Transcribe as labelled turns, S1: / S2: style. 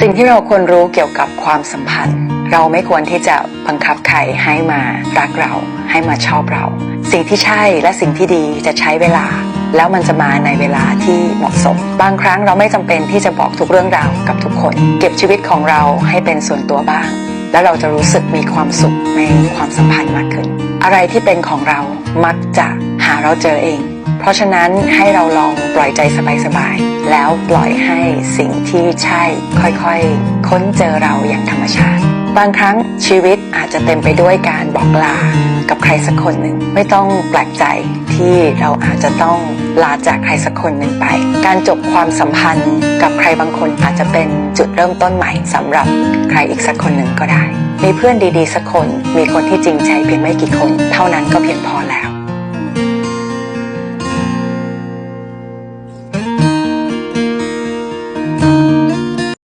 S1: สิ่งที่เราควรรู้เกี่ยวกับความสัมพันธ์ เราไม่ควรที่จะบังคับใครให้มารักเรา ให้มาชอบเรา สิ่งที่ใช่และสิ่งที่ดีจะใช้เวลา แล้วมันจะมาในเวลาที่เหมาะสม บางครั้งเราไม่จำเป็นที่จะบอกทุกเรื่องราวกับทุกคน เก็บชีวิตของเราให้เป็นส่วนตัวบ้าง แล้วเราจะรู้สึกมีความสุขในความสัมพันธ์มากขึ้น อะไรที่เป็นของเรามักจะหาเราเจอเอง เพราะฉะนั้นให้เราลองปล่อยใจสบายๆ แล้วปล่อยให้สิ่งที่ใช่ค่อยๆ ค้นเจอเราอย่างธรรมชาติ บางครั้งชีวิตอาจจะเต็มไปด้วยการบอกลากับใครสักคนหนึ่ง ไม่ต้องแปลกใจที่เราอาจจะต้องลาจากใครสักคนหนึ่งไป การจบความสัมพันธ์กับใครบางคนอาจจะเป็นจุดเริ่มต้นใหม่สำหรับใครอีกสักคนหนึ่งก็ได้ มีเพื่อนดีๆ สักคน มีคนที่จริงใจเพียงไม่กี่คน เท่านั้นก็เพียงพอแล้ว